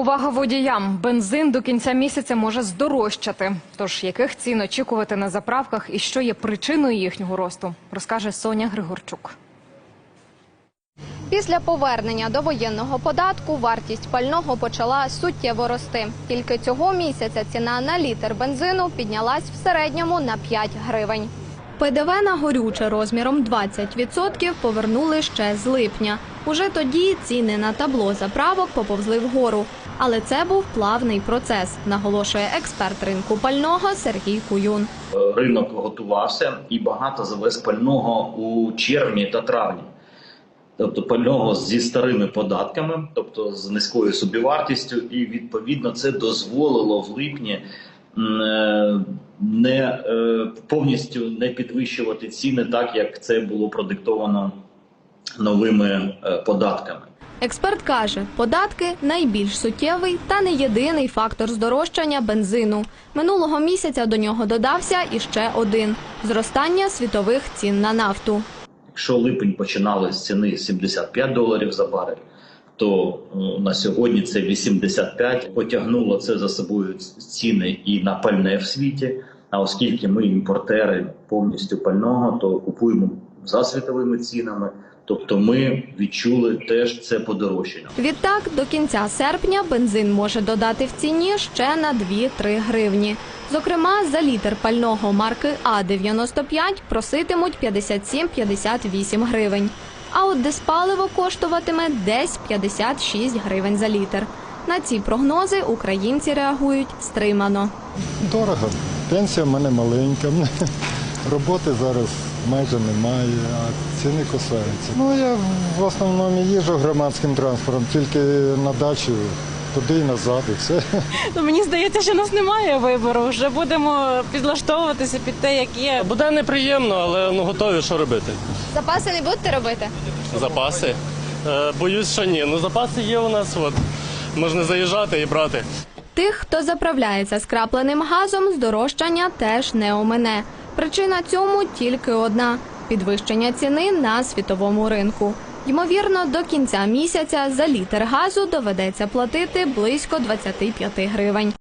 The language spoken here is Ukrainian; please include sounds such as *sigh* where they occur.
Увага водіям. Бензин до кінця місяця може здорожчати. Тож яких цін очікувати на заправках і що є причиною їхнього росту, розкаже Соня Григорчук. Після повернення до воєнного податку вартість пального почала суттєво рости. Тільки цього місяця ціна на літр бензину піднялась в середньому на 5 гривень. ПДВ на горюче розміром 20% повернули ще з липня. Уже тоді ціни на табло заправок поповзли вгору. Але це був плавний процес, наголошує експерт ринку пального Сергій Куюн. ринок готувався і багато завез пального у червні та травні. Тобто пального зі старими податками, тобто з низькою собівартістю, і відповідно це дозволило в липні не е, повністю не підвищувати ціни, так як це було продиктовано новими е, податками. Експерт каже, податки найбільш суттєвий та не єдиний фактор здорожчання бензину. Минулого місяця до нього додався іще один зростання світових цін на нафту. Якщо липень починали з ціни 75 доларів за барель, то е, на сьогодні це 85. Потягнуло це за собою ціни і на пальне в світі. А оскільки ми імпортери повністю пального, то купуємо за світовими цінами. Тобто ми відчули теж це подорожчання. Відтак, до кінця серпня бензин може додати в ціні ще на 2-3 гривні. Зокрема, за літр пального марки А95 проситимуть 57-58 гривень. А от диспаливо коштуватиме десь 56 гривень за літр. На ці прогнози українці реагують стримано. Дорого. Пенсія в мене маленька. Роботи зараз майже немає, а ціни кусаються. Ну я в основному їжджу громадським транспортом, тільки на дачу, туди і назад, і все. *laughs* Ну, мені здається, що у нас немає вибору. Вже будемо підлаштовуватися під те, як є. Буде неприємно, але ну готові що робити. Запаси не будете робити? Запаси. Е, боюсь, що ні. Ну запаси є у нас. От можна заїжджати і брати. Тих, хто заправляється скрапленим газом, здорожчання теж не омине. Причина цьому тільки одна підвищення ціни на світовому ринку. Ймовірно, до кінця місяця за літр газу доведеться платити близько 25 гривень.